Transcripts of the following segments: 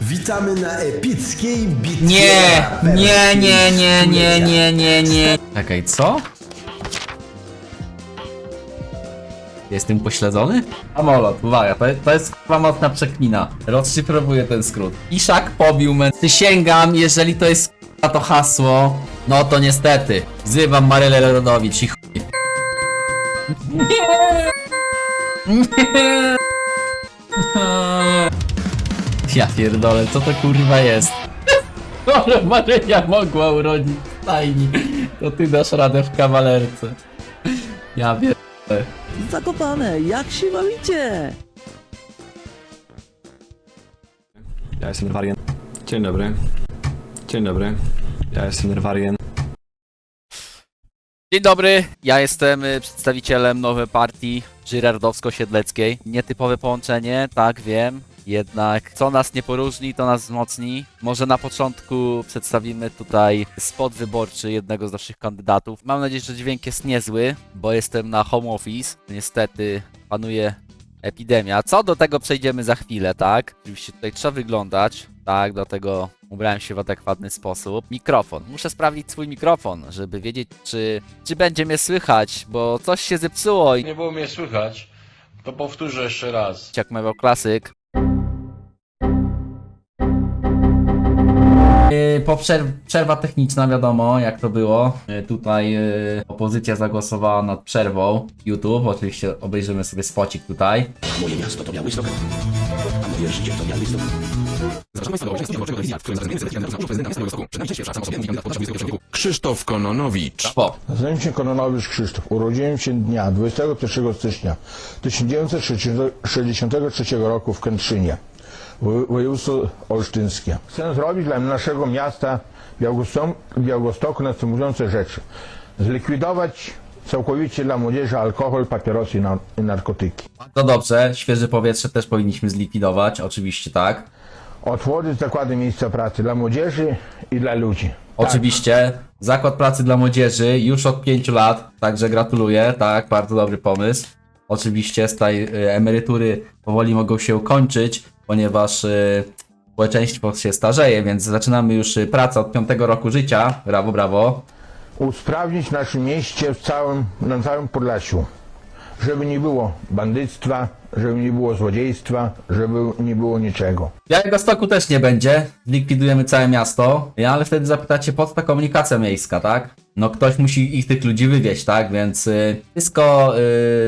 Witamy na epickiej bitwie Nie, nie, nie, nie, nie, nie, nie, nie. Czekaj, co? Jestem pośledzony? Samolot, uwaga, to, to jest chyba mocna przeklina. Rozszyfrowuję ten skrót. Iszak pobił mnie. Przysięgam, jeżeli to jest k***a to hasło, no to niestety. Wzywam Marylę Rodowicz i chuj. Nie! Nie! Ja pierdolę, co to kurwa jest? Ale Maryja mogła urodzić w stajni. To ty dasz radę w kawalerce. Ja pierdolę. Zakopane, jak się bawicie? Ja jestem Nerwarien. Dzień dobry. Dzień dobry. Ja jestem Nerwarien. Dzień dobry, ja jestem y, przedstawicielem nowej partii Żyrardowsko-Siedleckiej. Nietypowe połączenie, tak wiem. Jednak co nas nie poróżni, to nas wzmocni. Może na początku przedstawimy tutaj spot wyborczy jednego z naszych kandydatów. Mam nadzieję, że dźwięk jest niezły, bo jestem na home office. Niestety panuje epidemia. Co do tego przejdziemy za chwilę, tak? Oczywiście tutaj trzeba wyglądać, tak? Dlatego ubrałem się w adekwatny sposób. Mikrofon. Muszę sprawdzić swój mikrofon, żeby wiedzieć, czy, czy będzie mnie słychać, bo coś się zepsuło i Nie było mnie słychać, to powtórzę jeszcze raz. jak mawiał klasyk. Po przerw przerwa techniczna, wiadomo jak to było. Yy, Tutaj yy, opozycja zagłosowała nad przerwą. YouTube, oczywiście obejrzymy sobie spocik tutaj. Moje miasto to Białystok, a moje życie to Białystok. Krzysztof Kononowicz. Po. Nazywam się Kononowicz Krzysztof. Urodziłem się dnia 21 stycznia 1963 roku w Kętrzynie, województwo olsztyńskie. Chcę zrobić dla naszego miasta Białogostoku następujące rzeczy. Zlikwidować całkowicie dla młodzieży alkohol, papierosy i i narkotyki. To dobrze, świeże powietrze też powinniśmy zlikwidować, oczywiście tak. Otworzyć zakłady miejsca pracy dla młodzieży i dla ludzi. Oczywiście, zakład pracy dla młodzieży już od 5 lat, także gratuluję, tak, bardzo dobry pomysł. Oczywiście z tej y, emerytury powoli mogą się kończyć, ponieważ y, społeczeństwo się starzeje, więc zaczynamy już y, pracę od 5 roku życia. Brawo, brawo. usprawnić w naszym mieście, w całym, na całym Podlasiu. Żeby nie było bandyctwa, żeby nie było złodziejstwa, żeby nie było niczego. Białego Stoku też nie będzie, zlikwidujemy całe miasto, Ja, ale wtedy zapytacie, po co ta komunikacja miejska, tak? No ktoś musi ich tych ludzi wywieźć, tak? Więc y, wszystko y,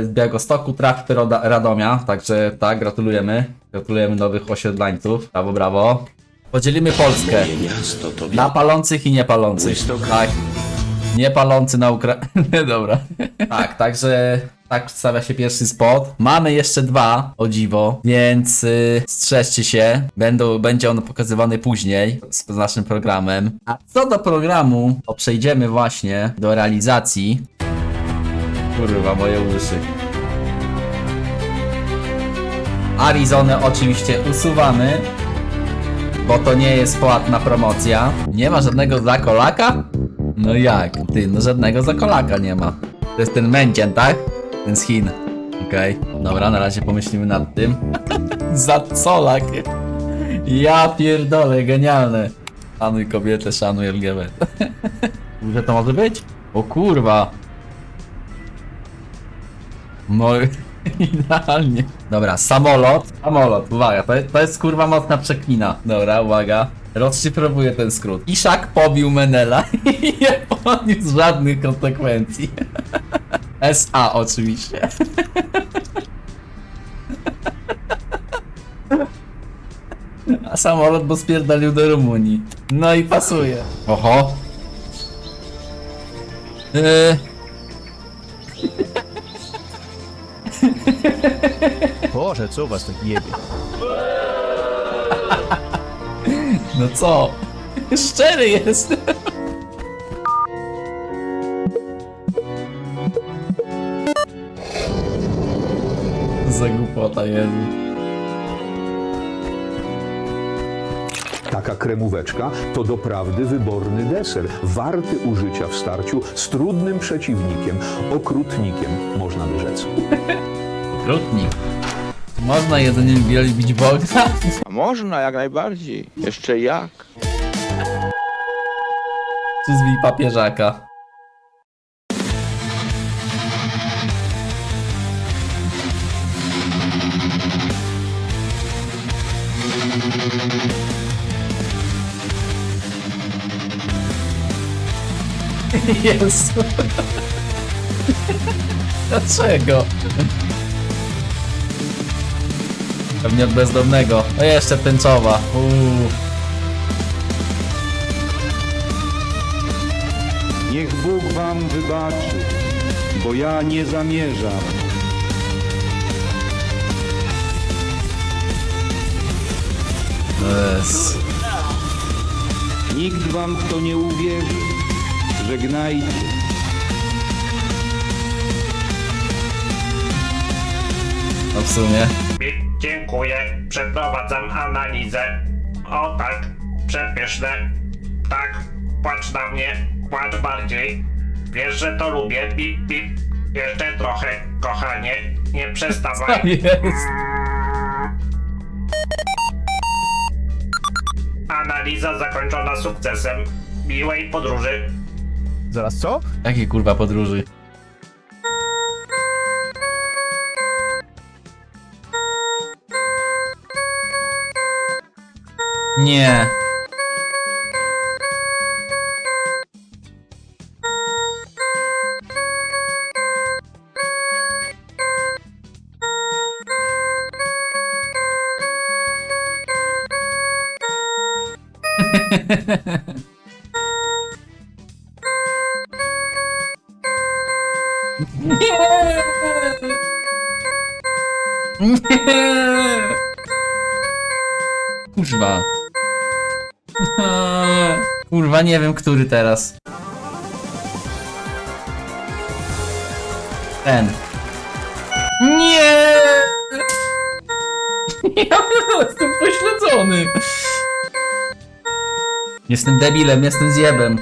z Białego Stoku trafi do Roda- Radomia, także tak, gratulujemy. Gratulujemy nowych osiedlańców, brawo, brawo. Podzielimy Polskę Moje miasto to na palących i niepalących, tak? Niepalący na Ukrainie, dobra. Tak, także tak przedstawia się pierwszy spot. Mamy jeszcze dwa, o dziwo, więc y, strzeżcie się. Będą, będzie on pokazywany później z, z naszym programem. A co do programu, to przejdziemy właśnie do realizacji. Kurwa, moje uszy. Arizonę oczywiście usuwamy, bo to nie jest płatna promocja. Nie ma żadnego zakolaka? No jak? Ty, no żadnego zakolaka nie ma. To jest ten Mędzien, tak? Ten z Chin. Okej, dobra, na razie pomyślimy nad tym. Zacolak. Ja pierdolę, genialne. Szanuj kobietę, szanuj LGBT. Że to może być? O kurwa. No, idealnie. Dobra, samolot. Samolot, uwaga, to, to jest kurwa mocna przeklina. Dobra, uwaga. Rozszyfrowuję ten skrót. Iszak pobił Menela i nie poniósł żadnych konsekwencji. SA oczywiście. A samolot bo spierdolił do Rumunii. No i pasuje. Oho. Yy, Boże, co was tak jebie? no co? Szczery jest. Jezu. Taka kremóweczka to doprawdy wyborny deser, warty użycia w starciu z trudnym przeciwnikiem, okrutnikiem, można by rzec. Krótnik. Można jedzeniem wielbić Boga? A można, jak najbardziej. Jeszcze jak. Czy zwij papieżaka? Jezu. Dlaczego? Pewnie od bezdomnego. No jeszcze tęczowa. Uuu. Niech Bóg wam wybaczy, bo ja nie zamierzam. Yes. Nikt wam w to nie uwierzy. Żegnajcie. No w sumie. Dziękuję, przeprowadzam analizę. O tak, przepyszne. Tak, płacz na mnie, płacz bardziej. Wiesz, że to lubię, pip, pip. Jeszcze trochę, kochanie, nie przestawaj. Jest. Analiza zakończona sukcesem. Miłej podróży. Zaraz co? Jakie kurwa podróży? Nie. Nie! Nie wiem, który teraz. Ten. Nie! Ja jestem pośledzony. Jestem debilem, jestem zjebem.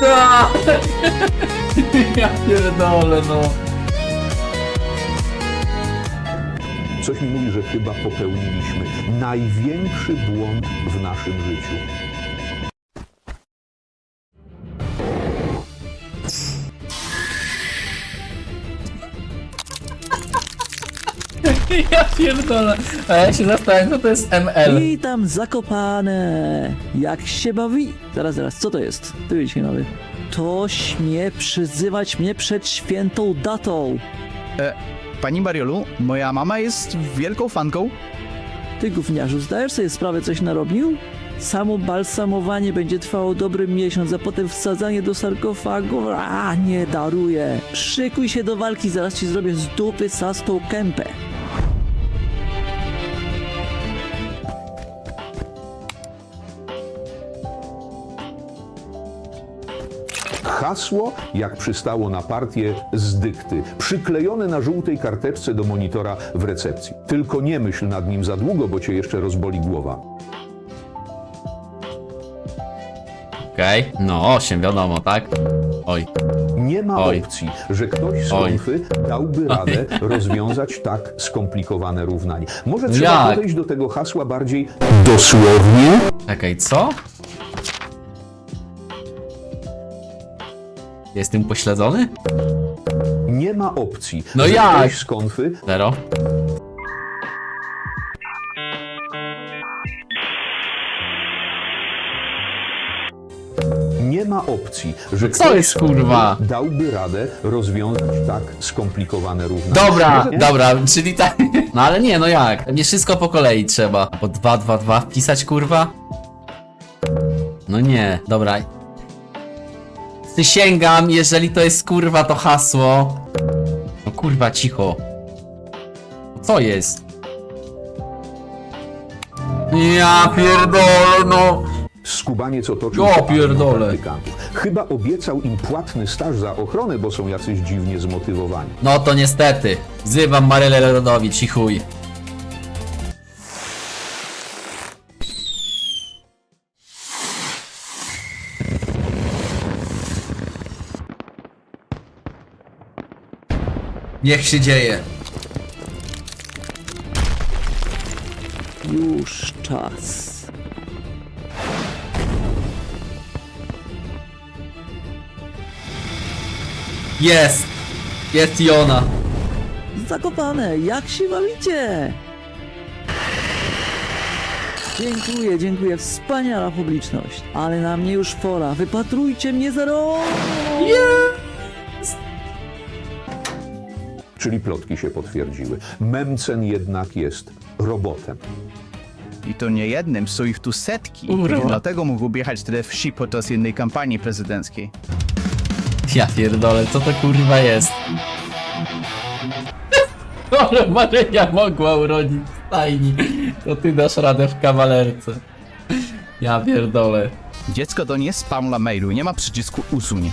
Tak! Ja pierdolę, no. Coś mi mówi, że chyba popełniliśmy największy błąd w naszym życiu. Ja pierdolę. A ja się zastanawiam, co to jest ML. Witam Zakopane! Jak się bawi? Zaraz, zaraz, co to jest? Ty dzisiaj nowy. To śmie przyzywać mnie przed świętą datą. Pani Mariolu, moja mama jest wielką fanką. Ty gówniarzu, zdajesz sobie sprawę, coś narobił? Samo balsamowanie będzie trwało dobry miesiąc, a potem wsadzanie do sarkofagu. A, nie daruję. Szykuj się do walki, zaraz ci zrobię z dupy sastą kępę. Hasło, jak przystało na partię, z dykty, przyklejone na żółtej karteczce do monitora w recepcji. Tylko nie myśl nad nim za długo, bo cię jeszcze rozboli głowa. Okej. No, 8 wiadomo, tak? Oj. Nie ma Oj. opcji, że ktoś z Oj. konfy dałby radę rozwiązać tak skomplikowane równanie. Może trzeba jak? podejść do tego hasła bardziej dosłownie? Czekaj, co? Jestem pośledzony? Nie ma opcji, No że jak? ktoś z konfy Zero. Nie ma opcji, że Co ktoś jest, kurwa? dałby radę rozwiązać tak skomplikowane równanie. Dobra, Może- dobra, czyli tak. No ale nie, no jak? Nie wszystko po kolei trzeba. Po 2, 2, 2 wpisać, kurwa? No nie, dobra. Przysięgam, jeżeli to jest kurwa to hasło. No kurwa, cicho. Co jest? Ja pierdolę, no. Skubaniec otoczył Ja się armią pierdolę. praktykantów. Chyba obiecał im płatny staż za ochronę, bo są jacyś dziwnie zmotywowani. No to niestety. Wzywam Marylę Rodowicz i chuj. Niech się dzieje. Już czas. Jest! Jest i ona. Zakopane, jak się bawicie? Dziękuję, dziękuję, wspaniała publiczność. Ale na mnie już pora, wypatrujcie mnie za rok! Czyli plotki się potwierdziły. Memcen jednak jest robotem. I to nie jednym, są ich tu setki. I dlatego mógł jechać tyle wsi podczas jednej kampanii prezydenckiej. Ja pierdolę, co to kurwa jest? Ale Maryja mogła urodzić w stajni. To ty dasz radę w kawalerce. Ja pierdolę. Dziecko to nie spam dla mailu, nie ma przycisku usuń.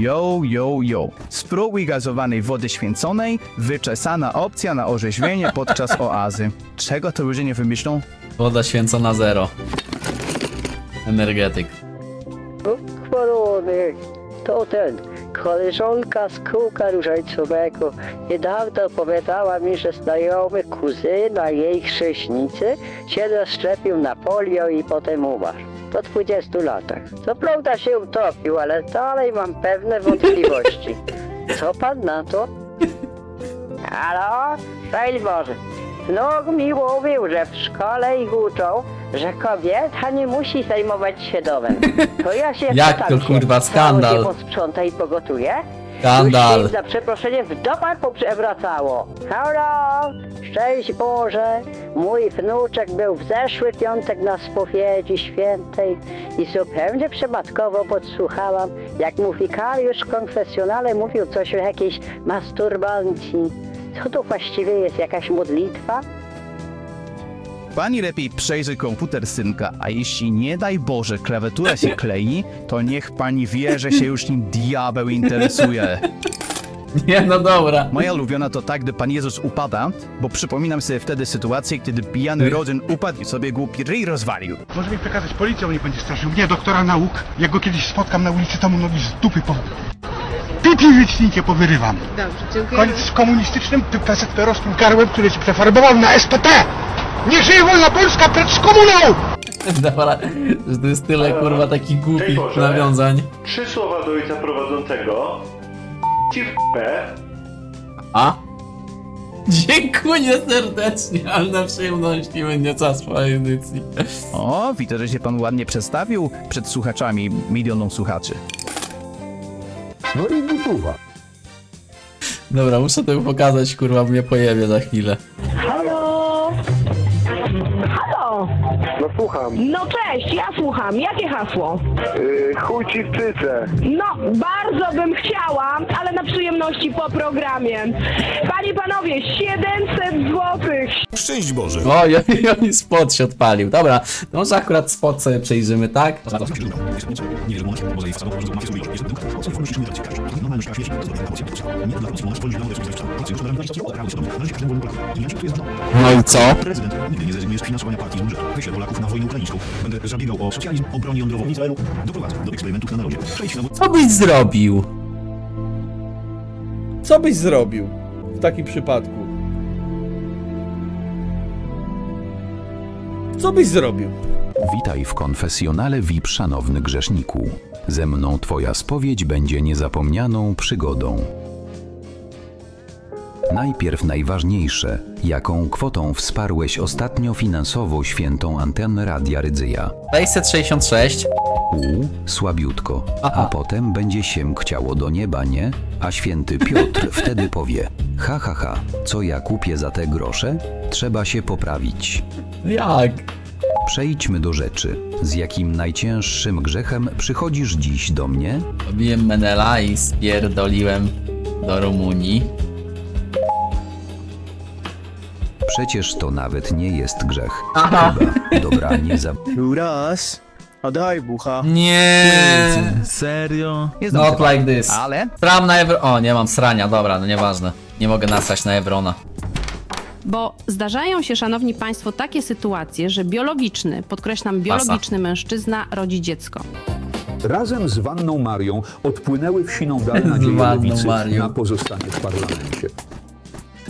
Yo, yo, yo. Spróbuj gazowanej wody święconej, wyczesana opcja na orzeźwienie podczas oazy. Czego to ludzie nie wymyślą? Woda święcona zero. Energetyk. Korony, to ten, koleżanka z kółka różańcowego niedawno opowiadała mi, że znajomy kuzyna jej chrześnicy się zaszczepił na polio i potem umarł. Po 20 latach. Co prawda się utopił, ale dalej mam pewne wątpliwości. Co pan na to? Halo? Szczęść Boże. Wnuk mi mówił, że w szkole ich uczą, że kobieta nie musi zajmować się domem. To ja się Jak pytam to, się, kurwa, skandal. się posprząta i pogotuje? Skandal. Już za przeproszeniem w domach poprzewracało. Halo! Szczęść Boże! Mój wnuczek był w zeszły piątek na spowiedzi świętej i zupełnie przypadkowo podsłuchałam, jak mu wikariusz w konfesjonale mówił coś o jakiejś masturbancji. Co to właściwie jest jakaś modlitwa? Pani lepiej przejrzy komputer synka, a jeśli nie daj Boże klawiatura się klei, to niech pani wie, że się już nim diabeł interesuje. Nie, no dobra. Moja ulubiona to tak, gdy Pan Jezus upada, bo przypominam sobie wtedy sytuację, kiedy pijany rodzyn upadł i sobie głupi ryj rozwalił. Może mi przekazać policję, on nie będzie straszył. Nie, doktora nauk. Jak go kiedyś spotkam na ulicy, to mu nogi z dupy po... Pipi licznikie powyrywam. Dobrze, dziękuję. Koniec z komunistycznym, tym kasetperowskim karłem, który się przefarbował na SPT! Niech żyje wolna Polska przed z komuną! Dobra, że to jest tyle kurwa takich głupich nawiązań. Trzy słowa do ojca prowadzącego. Ci w P. A? Dziękuję serdecznie, ale na przyjemności będzie czas swojej edycji. O, widzę, że się Pan ładnie przedstawił przed słuchaczami, milioną słuchaczy. No i gotowa. Dobra, muszę to pokazać, kurwa, mnie pojebie za chwilę. No słucham. No cześć, ja słucham. Jakie hasło? Yy, chuj ci w cyce. No, bardzo bym chciała, ale na przyjemności po programie. Panie, panowie, 700 złotych. Szczęść Boże! O, i i on spot się odpalił. Dobra, no może akurat spot sobie przejrzymy, tak? No i co? Prezydent nigdy nie zrezygnuje z finansowania partii z budżetu. Wyślę Polaków na wojnę ukraińską. Będę zabiegał o socjalizm, o broń jądrową w Izraelu. Doprowadzę do eksperymentów na narodzie. Przejdź na Co byś zrobił? Co byś zrobił w takim przypadku? Co byś zrobił? Witaj w konfesjonale VIP, szanowny grzeszniku. Ze mną twoja spowiedź będzie niezapomnianą przygodą. Najpierw najważniejsze. Jaką kwotą wsparłeś ostatnio finansowo świętą antenę Radia Rydzyja? 666. U, słabiutko. A potem będzie się chciało do nieba, nie? A święty Piotr wtedy powie: Ha, ha, ha, co ja kupię za te grosze? Trzeba się poprawić. Jak? Przejdźmy do rzeczy. Z jakim najcięższym grzechem przychodzisz dziś do mnie? Robiłem Menela i spierdoliłem do Rumunii. Przecież to nawet nie jest grzech. Aha. Chyba. Dobra, nie za... Raz, a daj bucha. Nie. Serio? Jest Not dobrze. like this. Ale Sram na Evro... O, nie mam srania, dobra, no nieważne. Nie mogę nasrać na Evrona. Bo zdarzają się, szanowni państwo, takie sytuacje, że biologiczny, podkreślam, biologiczny mężczyzna rodzi dziecko. Razem z Wanną Marią odpłynęły w siną dal nadzieje Wanną lewicy Marią. na pozostanie w parlamencie.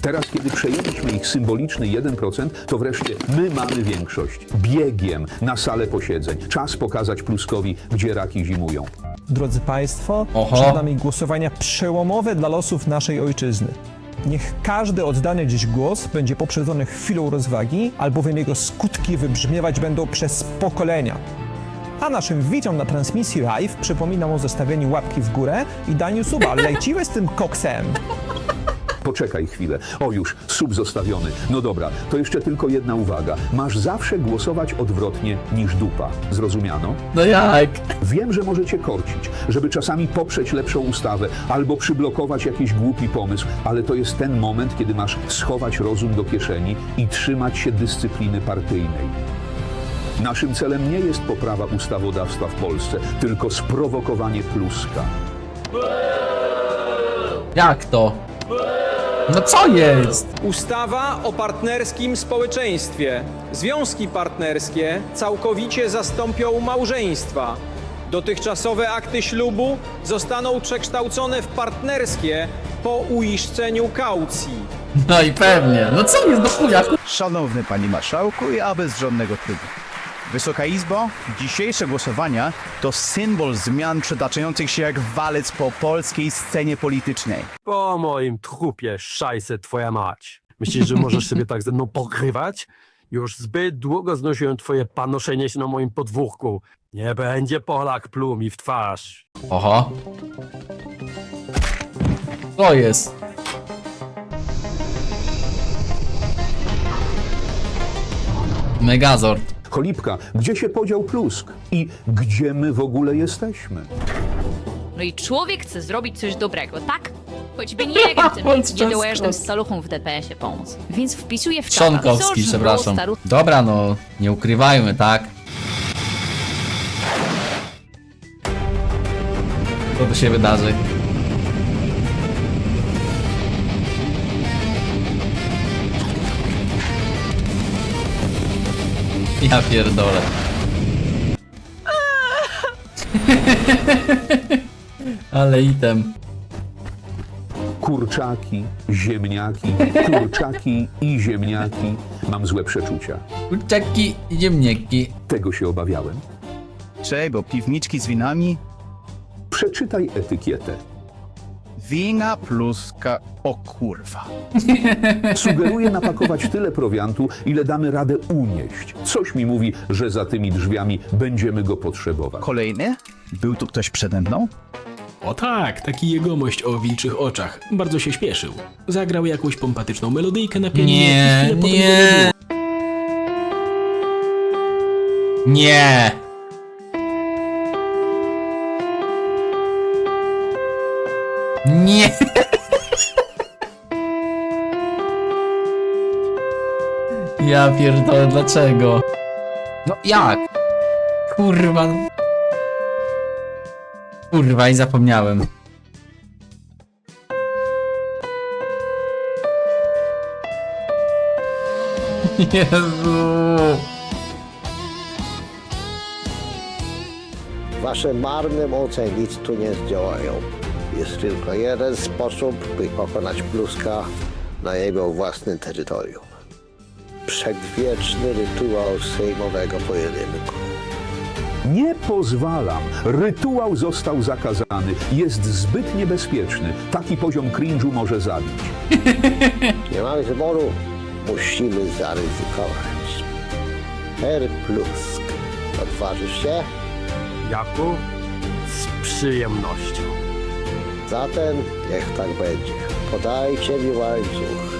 Teraz, kiedy przejęliśmy ich symboliczny 1%, to wreszcie my mamy większość. Biegiem na salę posiedzeń. Czas pokazać Pluskowi, gdzie raki zimują. Drodzy Państwo, Oho. przed nami głosowania przełomowe dla losów naszej ojczyzny. Niech każdy oddany dziś głos będzie poprzedzony chwilą rozwagi, albowiem jego skutki wybrzmiewać będą przez pokolenia. A naszym widzom na transmisji live przypominam o zostawieniu łapki w górę i daniu suba. Leciły z tym koksem! Poczekaj chwilę. O już, sub zostawiony. No dobra, to jeszcze tylko jedna uwaga. Masz zawsze głosować odwrotnie niż dupa. Zrozumiano? No jak? Wiem, że możecie korcić, żeby czasami poprzeć lepszą ustawę albo przyblokować jakiś głupi pomysł, ale to jest ten moment, kiedy masz schować rozum do kieszeni i trzymać się dyscypliny partyjnej. Naszym celem nie jest poprawa ustawodawstwa w Polsce, tylko sprowokowanie pluska. Jak to? No co jest? Ustawa o partnerskim społeczeństwie. Związki partnerskie całkowicie zastąpią małżeństwa. Dotychczasowe akty ślubu zostaną przekształcone w partnerskie po uiszczeniu kaucji. No i pewnie. No co jest do chuja? Szanowny Panie Marszałku i aby z żadnego trybu. Wysoka Izbo, dzisiejsze głosowania to symbol zmian przetaczających się jak walec po polskiej scenie politycznej. Po moim trupie szajse twoja mać. Myślisz, że możesz sobie tak ze mną pokrywać? Już zbyt długo znosiłem twoje panoszenie się na moim podwórku. Nie będzie Polak pluł mi w twarz. Oho. Co jest? Megazord. Cholipka, gdzie się podział plusk? I gdzie my w ogóle jesteśmy? No i człowiek chce zrobić coś dobrego, tak? Choćby nie wiem, tym niedołężnym staluchom w DPS-ie pomóc. Więc wpisuje w czata. Trzonkowski, "Cóż, przepraszam. staru- Dobra, no, nie ukrywajmy, tak? Co tu się wydarzy? Ja pierdolę. Ale item. Kurczaki, ziemniaki, kurczaki i ziemniaki. Mam złe przeczucia. Kurczaki i ziemniaki. Tego się obawiałem. Cześć, bo piwniczki z winami? Przeczytaj etykietę. Wina pluska, o kurwa. Sugeruję napakować tyle prowiantu, ile damy radę unieść. Coś mi mówi, że za tymi drzwiami będziemy go potrzebować. Kolejny? Był tu ktoś przede mną? O tak, taki jegomość o wilczych oczach. Bardzo się śpieszył. Zagrał jakąś pompatyczną melodyjkę na pianinie i Nie, chwilę potem go nie. Nie. Nie. Ja pierdolę, dlaczego? No jak? Kurwa. Kurwa i zapomniałem. Jezu. Wasze marne moce nic tu nie zdziałają. Jest tylko jeden sposób, by pokonać pluska na jego własnym terytorium. Przedwieczny rytuał sejmowego pojedynku. Nie pozwalam. Rytuał został zakazany. Jest zbyt niebezpieczny. Taki poziom cringe'u może zabić. Nie mamy wyboru, musimy zaryzykować. Herr Plusk, odważysz się? Jaku? Z przyjemnością. Zatem niech tak będzie. Podajcie mi łańcuch.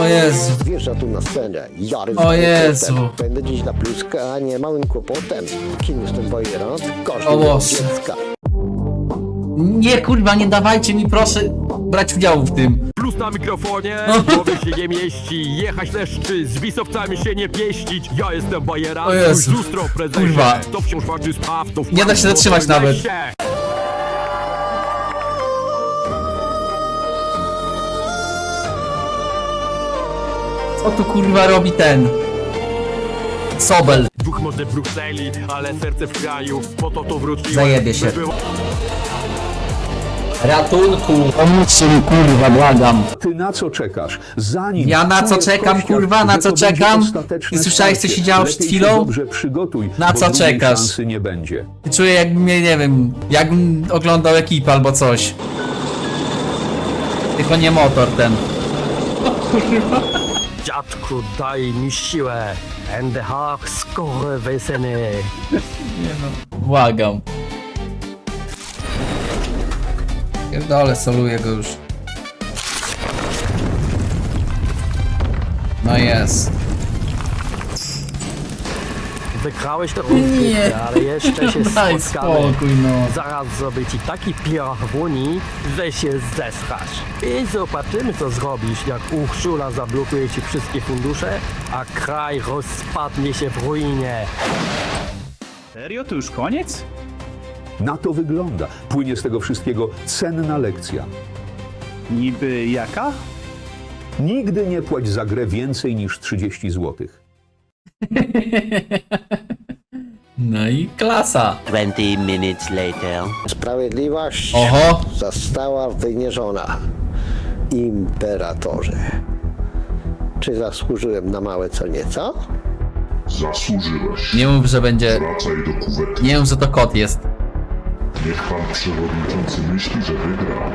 o Jezu, Wjeżdża tu na scenę. Jary O Jezu. Będę dziś dla pluska, a nie małym kłopotem. Kim jestem Bojrant? O Kosztem Boże. dziecka. nie kurwa, nie dawajcie mi proszę brać udziału w tym. Plus na mikrofonie, głowy się nie mieści, jechać leszczy, z wisowcami się nie pieścić. Ja jestem bajera, O Jezu. lustro prezesie. Kurwa. To wciąż walczy z prawdą. Nie da się zatrzymać nawet. Co tu kurwa robi ten? Sobel. Dwóch może w Brukseli, ale serce w kraju, po to wróciłem. Zajebie się. by było- Ratunku! Pomóżcie mi kurwa, błagam. Ty na co czekasz? Zanim Ja na co czekam, kościach, kurwa, na co to czekam? ostateczne Ty słyszałeś, co się starcie. działo przed Lepiej chwilą? Dobrze przygotuj, Na bo co drugiej czekasz? szansy nie będzie. Czuję jakbym mnie, nie wiem, jakbym oglądał ekipę albo coś. Tylko nie motor ten. Dziadku, daj mi siłę. Będę hak skory wyseny. Błagam. Pierdolę, soluję go już. No jest. Wygrałeś tę rozgrywkę, ale jeszcze się Daj spotkamy. spokój, no. Zaraz zrobię ci taki piach w Unii, że się zesrasz. I zobaczymy co zrobisz, jak Urszula zablokuje ci wszystkie fundusze, a kraj rozpadnie się w ruinie. Serio? To już koniec? Na to wygląda. Płynie z tego wszystkiego cenna lekcja. Niby jaka? Nigdy nie płać za grę więcej niż 30 złotych. No i klasa. 20 minutes later. Sprawiedliwość Oho. została wymierzona. Imperatorze. Czy zasłużyłem na małe co nieco? Zasłużyłeś. Nie mów, że będzie... Wracaj do kuwety. Nie mów, że to kot jest. Niech pan przewodniczący myśli, że wygrał,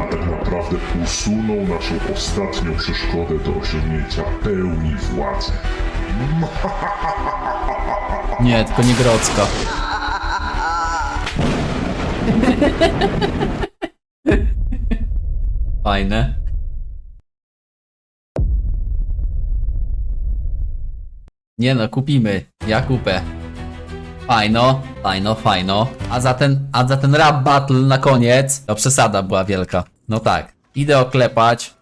a tak naprawdę usunął naszą ostatnią przeszkodę do osiągnięcia pełni władzy. Nie, tylko nie Grodzka. Fajne. Nie no, kupimy. Ja kupę. Fajno, fajno, fajno. A za ten, a za ten rap battle na koniec, to przesada była wielka. No tak. Idę oklepać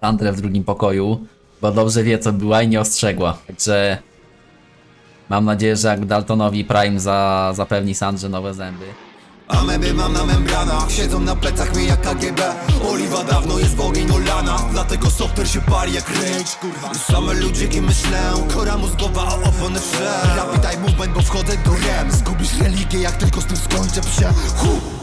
Sandrę w drugim pokoju, bo dobrze wie co była i nie ostrzegła. Także mam nadzieję, że jak Daltonowi Prime za, zapewni Sandrze nowe zęby. A memy mam na membranach. Siedzą na plecach mnie jak KGB Oliwa dawno jest w ogień olana. Dlatego software się pali jak rage kurwa. Same ludziki myślę Kora mózgowa o opony Rapid eye movement, bo wchodzę do rem. Zgubisz religię jak tylko z tym skończę psie. Hu!